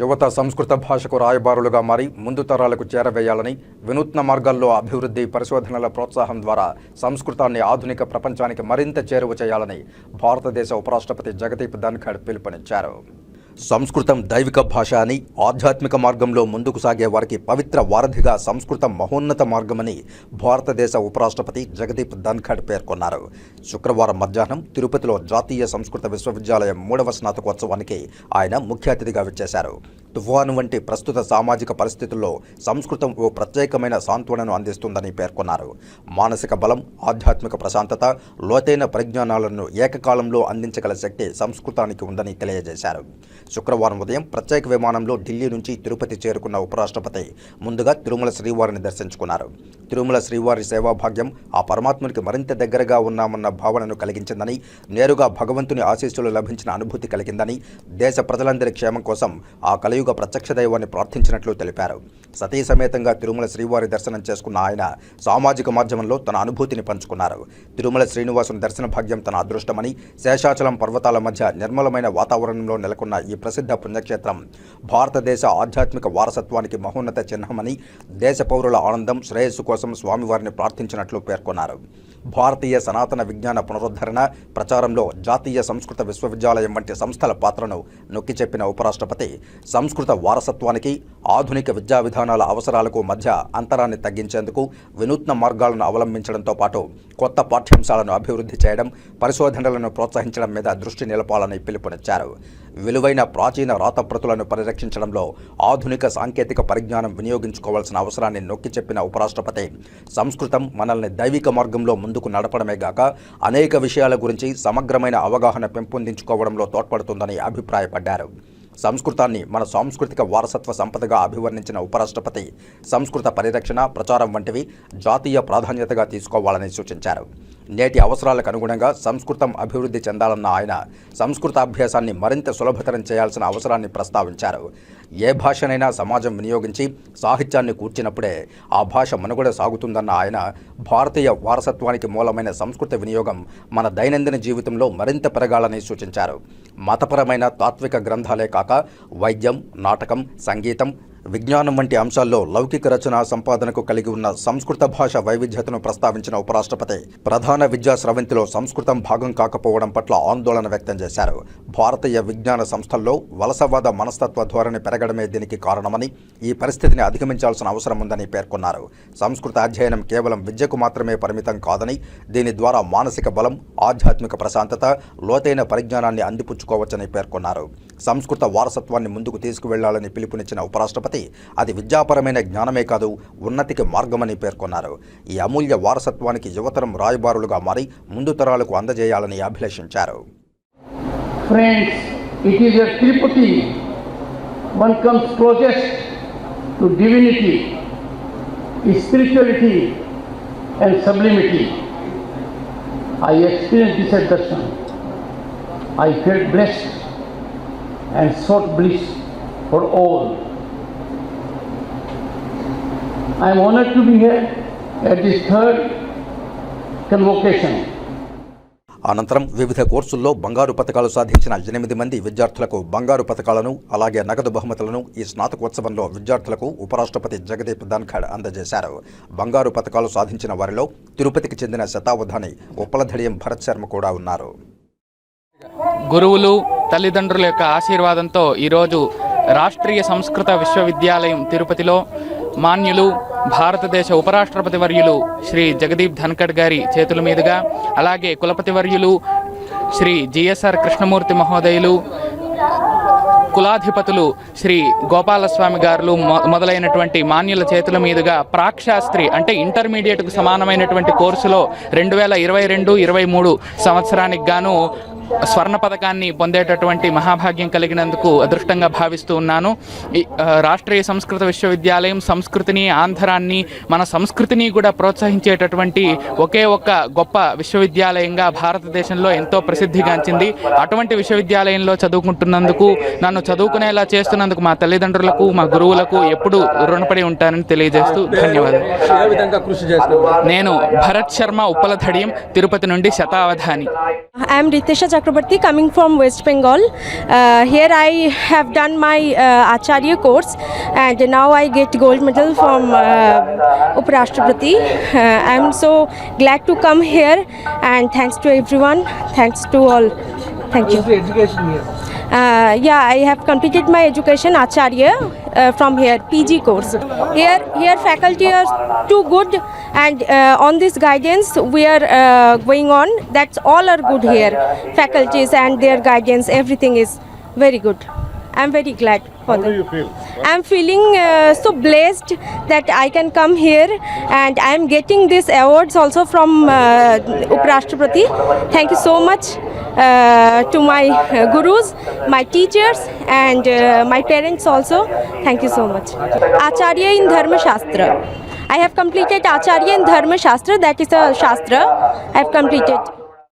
యువత సంస్కృత భాషకు రాయబారులుగా మారి ముందు తరాలకు చేరవేయాలని వినూత్న మార్గాల్లో అభివృద్ధి పరిశోధనల ప్రోత్సాహం ద్వారా సంస్కృతాన్ని ఆధునిక ప్రపంచానికి మరింత చేరువ చేయాలని భారతదేశ ఉపరాష్ట్రపతి జగదీప్ ధన్ఖడ్ పిలుపునిచ్చారు. సంస్కృతం దైవిక భాష అని ఆధ్యాత్మిక మార్గంలో ముందుకు సాగే వారికి పవిత్ర వారధిగా సంస్కృతం మహోన్నత మార్గమని భారతదేశ ఉపరాష్ట్రపతి జగదీప్ ధన్ఖడ్ పేర్కొన్నారు. శుక్రవారం మధ్యాహ్నం తిరుపతిలో జాతీయ సంస్కృత విశ్వవిద్యాలయం మూడవ స్నాతకోత్సవానికి ఆయన ముఖ్య అతిథిగా విచ్చేశారు. తుఫాను వంటి ప్రస్తుత సామాజిక పరిస్థితుల్లో సంస్కృతం ఓ ప్రత్యేకమైన సాంత్వనను అందిస్తుందని పేర్కొన్నారు. మానసిక బలం ఆధ్యాత్మిక ప్రశాంతత లోతైన పరిజ్ఞానాలను ఏకకాలంలో అందించగల శక్తి సంస్కృతానికి ఉందని తెలియజేశారు. శుక్రవారం ఉదయం ప్రత్యేక విమానంలో ఢిల్లీ నుంచి తిరుపతి చేరుకున్న ఉపరాష్ట్రపతి ముందుగా తిరుమల శ్రీవారిని దర్శించుకున్నారు. తిరుమల శ్రీవారి సేవాభాగ్యం ఆ పరమాత్మునికి మరింత దగ్గరగా ఉన్నామన్న భావనను కలిగించిందని నేరుగా భగవంతుని ఆశీస్సులు లభించిన అనుభూతి కలిగిందని దేశ ప్రజలందరి క్షేమం కోసం ఆ కలియుగ ప్రత్యక్ష దైవాన్ని ప్రార్థించినట్లు తెలిపారు. సతీ సమేతంగా తిరుమల శ్రీవారి దర్శనం చేసుకున్న ఆయన సామాజిక మాధ్యమంలో తన అనుభూతిని పంచుకున్నారు. తిరుమల శ్రీనివాసుని దర్శన భాగ్యం తన అదృష్టమని శేషాచలం పర్వతాల మధ్య నిర్మలమైన వాతావరణంలో నెలకొన్న ఈ ప్రసిద్ధ పుణ్యక్షేత్రం భారతదేశ ఆధ్యాత్మిక వారసత్వానికి మహోన్నత చిహ్నమని దేశ పౌరుల ఆనందం శ్రేయస్సు కోసం స్వామివారిని ప్రార్థించినట్లు పేర్కొన్నారు. భారతీయ సనాతన విజ్ఞాన పునరుద్ధరణ ప్రచారంలో జాతీయ సంస్కృత విశ్వవిద్యాలయం వంటి సంస్థల పాత్రను నొక్కి చెప్పిన ఉపరాష్ట్రపతి సంస్కృత సంస్కృత వారసత్వానికి ఆధునిక విద్యా విధానాల అవసరాలకు మధ్య అంతరాన్ని తగ్గించేందుకు వినూత్న మార్గాలను అవలంబించడంతో పాటు కొత్త పాఠ్యాంశాలను అభివృద్ధి చేయడం పరిశోధనలను ప్రోత్సహించడం మీద దృష్టి నిలపాలని పిలుపునిచ్చారు. విలువైన ప్రాచీన రాతప్రతులను పరిరక్షించడంలో ఆధునిక సాంకేతిక పరిజ్ఞానం వినియోగించుకోవాల్సిన అవసరాన్ని నొక్కి చెప్పిన ఉపరాష్ట్రపతి సంస్కృతం మనల్ని దైవిక మార్గంలో ముందుకు నడపడమే గాక అనేక విషయాల గురించి సమగ్రమైన అవగాహన పెంపొందించుకోవడంలో తోడ్పడుతుందని అభిప్రాయపడ్డారు. సంస్కృతాన్ని మన సాంస్కృతిక వారసత్వ సంపదగా అభివర్ణించిన ఉపరాష్ట్రపతి సంస్కృత పరిరక్షణ ప్రచారం వంటివి జాతీయ ప్రాధాన్యతగా తీసుకోవాలని సూచించారు. నేటి అవసరాలకు అనుగుణంగా సంస్కృతం అభివృద్ధి చెందాలన్న ఆయన సంస్కృతాభ్యాసాన్ని మరింత సులభతరం చేయాల్సిన అవసరాన్ని ప్రస్తావించారు. ఏ భాషనైనా సమాజం వినియోగించి సాహిత్యాన్ని కూర్చినప్పుడే ఆ భాష మనుగడ సాగుతుందన్న ఆయన భారతీయ వారసత్వానికి మూలమైన సంస్కృత వినియోగం మన దైనందిన జీవితంలో మరింత పెరగాలని సూచించారు. మతపరమైన తాత్విక గ్రంథాలే కాక వైద్యం నాటకం సంగీతం విజ్ఞానం వంటి అంశాల్లో లౌకిక రచన సంపాదనకు కలిగి ఉన్న సంస్కృత భాష వైవిధ్యతను ప్రస్తావించిన ఉపరాష్ట్రపతి ప్రధాన విద్యా స్రవంతిలో సంస్కృతం భాగం కాకపోవడం పట్ల ఆందోళన వ్యక్తం చేశారు. భారతీయ విజ్ఞాన సంస్థల్లో వలసవాద మనస్తత్వ ధోరణి పెరగడమే దీనికి కారణమని ఈ పరిస్థితిని అధిగమించాల్సిన అవసరం ఉందని పేర్కొన్నారు. సంస్కృత అధ్యయనం కేవలం విద్యకు మాత్రమే పరిమితం కాదని దీని ద్వారా మానసిక బలం ఆధ్యాత్మిక ప్రశాంతత లోతైన పరిజ్ఞానాన్ని అందిపుచ్చుకోవచ్చని పేర్కొన్నారు. సంస్కృత వారసత్వాన్ని ముందుకు తీసుకువెళ్ళాలని పిలుపునిచ్చిన ఉపరాష్ట్రపతి సంపతి అది విద్యాపరమైన జ్ఞానమే కాదు ఉన్నతికి మార్గమని పేర్కొన్నారు. ఈ అమూల్య వారసత్వానికి యువతరం రాయబారులుగా మారి ముందు తరాలకు అందజేయాలని అభిలషించారు. I experienced this at Darshan. I felt blessed and sought bliss for all. I am honored to be here at this third convocation. అనంతరం వివిధ కోర్సుల్లో బంగారు పథకాలు సాధించిన ఎనిమిది మంది విద్యార్థులకు బంగారు పథకాలను అలాగే నగదు బహుమతులను ఈ స్నాతకోత్సవంలో విద్యార్థులకు ఉపరాష్ట్రపతి జగదీప్ ధన్ఖడ్ అందజేశారు బంగారు పథకాలు సాధించిన వారిలో తిరుపతికి చెందిన శతావధాని ఉప్పలధడియం భరత్ శర్మ కూడా ఉన్నారు గురువులు తల్లిదండ్రుల యొక్క ఆశీర్వాదంతో ఈరోజు రాష్ట్రీయ సంస్కృత విశ్వవిద్యాలయం తిరుపతిలో మాన్యులు భారతదేశ ఉపరాష్ట్రపతి వర్యులు శ్రీ జగదీప్ ధన్కడ్ గారి చేతుల మీదుగా అలాగే కులపతి వర్యులు శ్రీ జిఎస్ఆర్ కృష్ణమూర్తి మహోదయులు కులాధిపతులు శ్రీ గోపాలస్వామి గారులు మొ- మొదలైనటువంటి మాన్యుల చేతుల మీదుగా ప్రాక్షాస్త్రి అంటే ఇంటర్మీడియట్కు సమానమైనటువంటి కోర్సులో రెండు వేల ఇరవై రెండు ఇరవై మూడు సంవత్సరానికి గాను స్వర్ణ పథకాన్ని పొందేటటువంటి మహాభాగ్యం కలిగినందుకు అదృష్టంగా భావిస్తూ ఉన్నాను. రాష్ట్రీయ సంస్కృత విశ్వవిద్యాలయం సంస్కృతిని ఆంధ్రాన్ని మన సంస్కృతిని కూడా ప్రోత్సహించేటటువంటి ఒకే ఒక్క గొప్ప విశ్వవిద్యాలయంగా భారతదేశంలో ఎంతో ప్రసిద్ధిగాంచింది. అటువంటి విశ్వవిద్యాలయంలో చదువుకుంటున్నందుకు నన్ను చదువుకునేలా చేస్తున్నందుకు మా తల్లిదండ్రులకు మా గురువులకు ఎప్పుడూ రుణపడి ఉంటానని తెలియజేస్తూ ధన్యవాదాలు. నేను భరత్ శర్మ ఉప్పలధడియం తిరుపతి నుండి శతావధాని. am Ritisha Chakrabarti, coming from West Bengal. Uh, here I have done my uh, Acharya course, and now I get gold medal from uh, Uprashtrapati. Uh, I am so glad to come here, and thanks to everyone. Thanks to all. Thank you. education? Uh, yeah, I have completed my education Acharya uh, from here, PG course. Here, here faculty are too good, and uh, on this guidance we are uh, going on. That's all are good here. Faculties and their guidance, everything is very good. I'm very glad for How them. do you feel? I'm feeling uh, so blessed that I can come here and I'm getting these awards also from uh, Uprashtrapati. Thank you so much uh, to my uh, gurus, my teachers, and uh, my parents also. Thank you so much. Acharya in Dharma Shastra. I have completed Acharya in Dharma Shastra, that is a Shastra. I have completed.